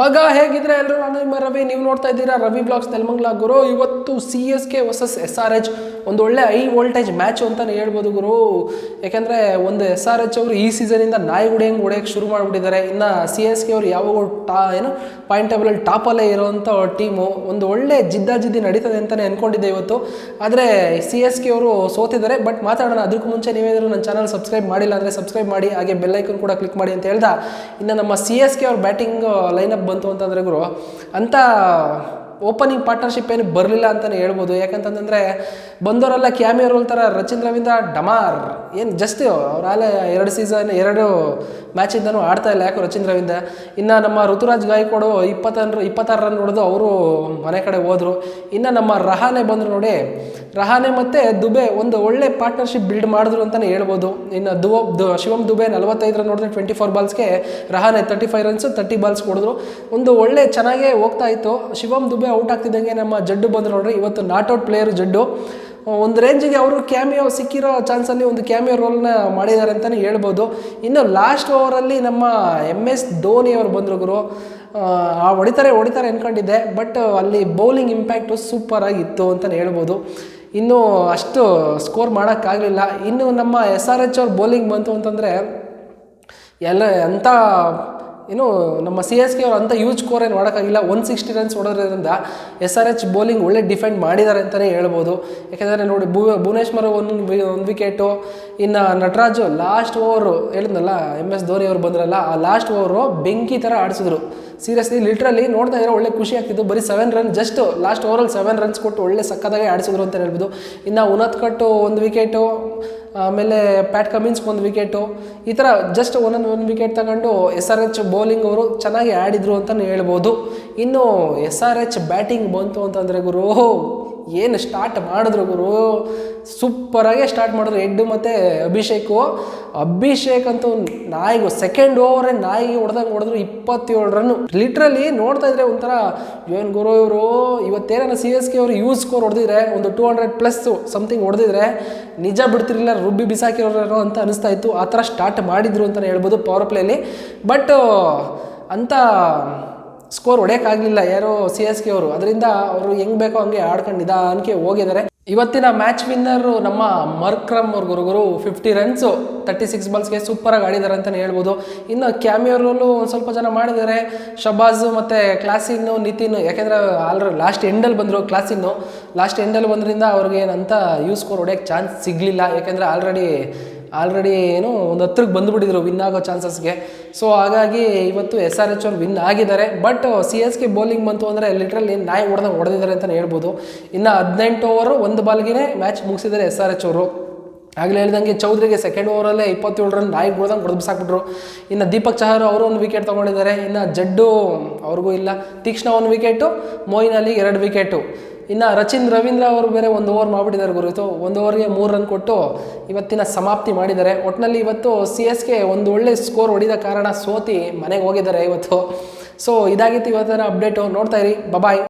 ಮಗ ಹೇಗಿದ್ರೆ ಎಲ್ಲರೂ ನಾನು ನಿಮ್ಮ ರವಿ, ನೀವು ನೋಡ್ತಾ ಇದ್ದೀರಾ? ರವಿ ಬ್ಲಾಗ್ಸ್ ನೆಲಮಂಗ್ಲ ಗುರು. ಇವತ್ತು C S K versus S R H ಒಂದು ಒಳ್ಳೆ ಹೈ ವೋಲ್ಟೇಜ್ ಮ್ಯಾಚ್ ಅಂತಲೇ ಹೇಳ್ಬೋದು ಗುರು. ಯಾಕೆಂದರೆ ಒಂದು ಎಸ್ ಆರ್ ಎಚ್ ಅವರು ಈ ಸೀಸನಿಂದ ನಾಯಿ ಹೆಂಗೆ ಹೊಡೆಯೋಕ್ಕೆ ಶುರು ಮಾಡಿಬಿಟ್ಟಿದ್ದಾರೆ. ಇನ್ನು ಸಿ ಎಸ್ ಕೆ ಅವರು ಯಾವಾಗ ಟಾ, ಏನು ಪಾಯಿಂಟ್ ಟೇಬಲಲ್ಲಿ ಟಾಪಲ್ಲೇ ಇರೋವಂಥ ಟೀಮು ಒಂದು ಒಳ್ಳೆ ಜಿದ್ದಾಜಿದ್ದಿ ನಡೀತದೆ ಅಂತಲೇ ಅಂದ್ಕೊಂಡಿದ್ದೆ ಇವತ್ತು. ಆದರೆ ಸಿ ಎಸ್ ಕೆ ಅವರು ಸೋತಿದ್ದಾರೆ ಬಟ್ ಮಾತಾಡೋಣ. ಅದಕ್ಕೂ ಮುಂಚೆ ನೀವೇನಾದರೂ ನನ್ನ ಚಾನಲ್ ಸಬ್ಸ್ಕ್ರೈಬ್ ಮಾಡಿಲ್ಲ ಅಂದರೆ ಸಬ್ಸ್ಕ್ರೈಬ್ ಮಾಡಿ, ಹಾಗೆ ಬೆಲ್ಲೈಕನ್ ಕೂಡ ಕ್ಲಿಕ್ ಮಾಡಿ ಅಂತ ಹೇಳ್ದ. ಇನ್ನು ನಮ್ಮ ಸಿ ಎಸ್ ಕೆ ಅವ್ರ ಬ್ಯಾಟಿಂಗ್ ಲೈನಪ್ ಬಂತು ಅಂತಂದರೆ ಗುರು, ಅಂತ ಓಪನಿಂಗ್ ಪಾರ್ಟ್ನರ್ಶಿಪ್ ಏನು ಬರಲಿಲ್ಲ ಅಂತಲೇ ಹೇಳ್ಬೋದು. ಯಾಕಂತಂದರೆ ಬಂದವರೆಲ್ಲ ಕ್ಯಾಮಿಯೋ ಥರ ರಚಿನ್ ರವೀಂದ್ರ ಡಮಾರ್. ಏನು ಜಸ್ಟ್ ಅವರಾಲೆ ಎರಡು ಸೀಸನ್ ಎರಡು ಮ್ಯಾಚಿಂದನೂ ಆಡ್ತಾ ಇಲ್ಲ ಯಾಕೋ ರಚಿನ್ ರವೀಂದ್ರ ಇನ್ನು ನಮ್ಮ ಋತುರಾಜ್ ಗಾಯಕ್ವಾಡು ಇಪ್ಪತ್ತಾರು ಇಪ್ಪತ್ತಾರು ರನ್ ಹೊಡೆದು ಅವರು ಮನೆ ಕಡೆ ಹೋದರು. ಇನ್ನು ನಮ್ಮ ರಹಾನೆ ಬಂದರು ನೋಡಿ. ರಹಾನೆ ಮತ್ತು ದುಬೆ ಒಂದು ಒಳ್ಳೆ ಪಾರ್ಟ್ನರ್ಶಿಪ್ ಬಿಲ್ಡ್ ಮಾಡಿದ್ರು ಅಂತಲೇ ಹೇಳ್ಬೋದು. ಇನ್ನು ದುವ, ದು, ಶಿವಮ್ ದುಬೆ ನಲವತ್ತೈದು ರನ್ ನೋಡಿದ್ರೆ twenty four ಬಾಲ್ಸ್ಗೆ Rahane thirty five runs thirty balls ಕೊಡಿದ್ರು. ಒಂದು ಒಳ್ಳೆ ಚೆನ್ನಾಗೇ ಹೋಗ್ತಾ ಇತ್ತು. ಶಿವಮ್ ದುಬೆ ಔಟ್ ಆಗ್ತಿದ್ದಂಗೆ ನಮ್ಮ ಜಡ್ಡು ಬಂದ್ರು ನೋಡ್ರಿ. ಇವತ್ತು ನಾಟ್ ಔಟ್ ಪ್ಲೇಯರ್ ಜಡ್ಡು. ಒಂದು ರೇಂಜಿಗೆ ಅವರು ಕ್ಯಾಮಿಯೋ ಸಿಕ್ಕಿರೋ ಚಾನ್ಸಲ್ಲಿ ಒಂದು ಕ್ಯಾಮಿಯೋ ರೋಲ್ನ ಮಾಡಿದ್ದಾರೆ ಅಂತಲೇ ಹೇಳ್ಬೋದು. ಇನ್ನು ಲಾಸ್ಟ್ ಓವರಲ್ಲಿ ನಮ್ಮ ಎಂ ಎಸ್ ಧೋನಿ ಅವರು ಬಂದರು ಗುರು. ಆ ಹೊಡಿತಾರೆ ಹೊಡಿತಾರೆ ಅಂದ್ಕೊಂಡಿದ್ದೆ ಬಟ್ ಅಲ್ಲಿ ಬೌಲಿಂಗ್ ಇಂಪ್ಯಾಕ್ಟು ಸೂಪರಾಗಿತ್ತು ಅಂತಲೇ ಹೇಳ್ಬೋದು. ಇನ್ನೂ ಅಷ್ಟು ಸ್ಕೋರ್ ಮಾಡೋಕ್ಕಾಗಲಿಲ್ಲ. ಇನ್ನು ನಮ್ಮ ಎಸ್ ಆರ್ ಎಚ್ ಅವ್ರ ಬೌಲಿಂಗ್ ಬಂತು ಅಂತಂದರೆ ಎಲ್ಲ ಅಂಥ ಏನು ನಮ್ಮ ಸಿ ಎಸ್ ಕೆ ಅವರು ಅಂತ ಯೂಜ್ ಸ್ಕೋರ್ ಏನು ಮಾಡೋಕ್ಕಾಗಿಲ್ಲ. ಒನ್ ಸಿಕ್ಸ್ಟಿ ರನ್ಸ್ ಹೊಡೋದ್ರಿಂದ ಎಸ್ ಆರ್ ಎಚ್ ಬೌಲಿಂಗ್ ಒಳ್ಳೆ ಡಿಫೆಂಡ್ ಮಾಡಿದ್ದಾರೆ ಅಂತಲೇ ಹೇಳ್ಬೋದು. ಯಾಕೆಂದರೆ ನೋಡಿ ಭೂ ಭುವನೇಶ್ವರ್ ಒಂದು ಒಂದು ವಿಕೆಟು ಇನ್ನು ನಟರಾಜು ಲಾಸ್ಟ್ ಓವರು ಹೇಳಿದ್ನಲ್ಲ ಎಂ ಎಸ್ ಧೋನಿ ಅವರು ಬಂದ್ರಲ್ಲ, ಆ ಲಾಸ್ಟ್ ಓವರು ಬೆಂಕಿ ಥರ ಆಡಿಸಿದ್ರು. ಸೀರಿಯಸ್ಲಿ ಲಿಟ್ರಲ್ಲಿ ನೋಡ್ತಾ ಇದ್ರೆ ಒಳ್ಳೆ ಖುಷಿ ಆಗ್ತಿತ್ತು. ಬರೀ ಸೆವೆನ್ ರನ್ ಜಸ್ಟ್ ಲಾಸ್ಟ್ ಓವರಲ್ಲಿ ಸೆವೆನ್ ರನ್ಸ್ ಕೊಟ್ಟು ಒಳ್ಳೆ ಸಕ್ಕದಾಗೆ ಆಡಿಸಿದ್ರು ಅಂತ ಹೇಳ್ಬೋದು. ಇನ್ನು ಉನತ್ ಕಟ್ಟು ಒಂದು ವಿಕೆಟು ಆಮೇಲೆ ಪ್ಯಾಟ್ ಕಮಿನ್ಸ್ಗೆ ಒಂದು ವಿಕೆಟು ಈ ಥರ ಜಸ್ಟ್ ಒಂದೊಂದು ಒಂದು ವಿಕೆಟ್ ತಗೊಂಡು ಎಸ್ ಆರ್ ಎಚ್ ಬೌಲಿಂಗ್ ಅವರು ಚೆನ್ನಾಗಿ ಆಡಿದರು ಅಂತಲೇ ಹೇಳ್ಬೋದು. ಇನ್ನು ಎಸ್ ಆರ್ ಎಚ್ ಬ್ಯಾಟಿಂಗ್ ಬಂತು ಅಂತಂದರೆ ಗುರು ಏನು ಸ್ಟಾರ್ಟ್ ಮಾಡಿದ್ರು ಗುರು? ಸೂಪರಾಗೆ ಸ್ಟಾರ್ಟ್ ಮಾಡಿದ್ರು. ಎಡ್ಡು ಮತ್ತು ಅಭಿಷೇಕು. ಅಭಿಷೇಕ್ ಅಂತೂ ನಾಯಿಗು ಸೆಕೆಂಡ್ ಓವರೇ ನಾಯಿಗೆ ಹೊಡೆದಂಗೆ ಹೊಡೆದ್ರು ಇಪ್ಪತ್ತೇಳು ರನ್ನು ಲಿಟ್ರಲಿ ನೋಡ್ತಾ ಇದ್ರೆ ಒಂಥರ, ಏನು ಗುರು ಇವರು? ಇವತ್ತೇನೋ ಸಿ ಎಸ್ ಕೆ ಅವರು ಯೂಸ್ ಸ್ಕೋರ್ ಹೊಡೆದಿದ್ರೆ, ಒಂದು ಟೂ ಹಂಡ್ರೆಡ್ ಪ್ಲಸ್ ಸಮಥಿಂಗ್ ಹೊಡೆದಿದ್ರೆ, ನಿಜ ಬಿಡ್ತಿರಲಿಲ್ಲ, ರುಬ್ಬಿ ಬಿಸಾಕಿರೋರು ಅಂತ ಅನಿಸ್ತಾ ಇತ್ತು. ಆ ಥರ ಸ್ಟಾರ್ಟ್ ಮಾಡಿದ್ರು ಅಂತಲೇ ಹೇಳ್ಬೋದು ಪವರ್ ಪ್ಲೇಲಿ ಬಟ್ ಅಂತ ಸ್ಕೋರ್ ಹೊಡೆಯೋಕ್ಕಾಗಲಿಲ್ಲ. ಯಾರೋ ಸಿ ಎಸ್ ಕೆ ಅವರು. ಅದರಿಂದ ಅವರು ಹೆಂಗೆ ಬೇಕೋ ಹಂಗೆ ಆಡ್ಕೊಂಡು ನಿಧಾನಕ್ಕೆ ಹೋಗಿದ್ದಾರೆ. ಇವತ್ತಿನ ಮ್ಯಾಚ್ ವಿನ್ನರು ನಮ್ಮ ಮರ್ಕ್ರಮ್ ಅವ್ರ ಗುರುಗುರು ಫಿಫ್ಟಿ ರನ್ಸು ತರ್ಟಿ ಸಿಕ್ಸ್ ಬಾಲ್ಸ್ಗೆ ಸೂಪರಾಗಿ ಆಡಿದ್ದಾರೆ ಅಂತಲೇ ಹೇಳ್ಬೋದು. ಇನ್ನು ಕ್ಯಾಮಿಯೋರಲ್ಲೂ ಒಂದು ಸ್ವಲ್ಪ ಜನ ಮಾಡಿದ್ದಾರೆ. ಶಬಾಜು ಮತ್ತು ಕ್ಲಾಸಿನ್ನು ನಿತಿನ್, ಯಾಕೆಂದರೆ ಆಲ್ರೆಡಿ ಲಾಸ್ಟ್ ಎಂಡಲ್ಲಿ ಬಂದರು ಕ್ಲಾಸಿನ್ನು. ಲಾಸ್ಟ್ ಎಂಡಲ್ಲಿ ಬಂದ್ರಿಂದ ಅವ್ರಿಗೆ ಏನಂತ ಯೂ ಸ್ಕೋರ್ ಹೊಡೆಯೋಕ್ಕೆ ಚಾನ್ಸ್ ಸಿಗಲಿಲ್ಲ. ಯಾಕೆಂದರೆ ಆಲ್ರೆಡಿ ಆಲ್ರೆಡಿ ಏನು ಒಂದು ಹತ್ರಕ್ಕೆ ಬಂದುಬಿಟ್ಟಿದ್ರು ವಿನ್ ಆಗೋ ಚಾನ್ಸಸ್ಗೆ ಸೊ ಹಾಗಾಗಿ ಇವತ್ತು ಎಸ್ ಆರ್ ಎಚ್ ಅವ್ರು ವಿನ್ ಆಗಿದ್ದಾರೆ. But C S K bowling ಬಂತು ಅಂದರೆ ಲಿಟ್ರಲಿ ನಾಯಿ ಹೊಡೆದಂಗೆ ಹೊಡೆದಿದ್ದಾರೆ ಅಂತಲೇ ಹೇಳ್ಬೋದು. ಇನ್ನು ಹದಿನೆಂಟು ಓವರು ಒಂದು ಬಾಲ್ಗೆ ಮ್ಯಾಚ್ ಮುಗಿಸಿದ್ದಾರೆ ಎಸ್ ಆರ್ ಎಚ್ ಅವರು. ಆಗಲೇ ಹೇಳ್ದಂಗೆ ಚೌಧರಿಗೆ ಸೆಕೆಂಡ್ ಓವರಲ್ಲೇ ಇಪ್ಪತ್ತೇಳು ರನ್ ನಾಯಿ ಹೊಡೆದಂಗೆ ಹೊಡೆದು ಇನ್ನು ದೀಪಕ್ ಚಹರ್ ಅವರು ಒಂದು ವಿಕೆಟ್ ತೊಗೊಂಡಿದ್ದಾರೆ. ಇನ್ನು ಜಡ್ಡು ಅವ್ರಿಗೂ ಇಲ್ಲ. ತೀಕ್ಷ್ಣ ಒಂದು ವಿಕೆಟು ಮೋಯಿನ್ ಅಲಿ ಎರಡು ವಿಕೆಟು ಇನ್ನು ರಚಿನ್ ರವೀಂದ್ರ ಅವರು ಬೇರೆ ಒಂದು ಓವರ್ ಮಾಡಿಬಿಟ್ಟಿದ್ದಾರೆ ಗುರುತು ಒಂದು ಓವರ್ಗೆ ಮೂರು ರನ್ ಕೊಟ್ಟು ಇವತ್ತಿನ ಸಮಾಪ್ತಿ ಮಾಡಿದ್ದಾರೆ. ಒಟ್ಟಿನಲ್ಲಿ ಇವತ್ತು ಸಿ ಎಸ್ ಕೆ ಒಂದು ಒಳ್ಳೆ ಸ್ಕೋರ್ ಹೊಡಿದ ಕಾರಣ ಸೋತಿ ಮನೆಗೆ ಹೋಗಿದ್ದಾರೆ ಇವತ್ತು. ಸೊ ಇದಾಗಿತ್ತು ಇವತ್ತಿನ ಅಪ್ಡೇಟು ನೋಡ್ತಾ ಇರಿ. ಬಬಾಯ್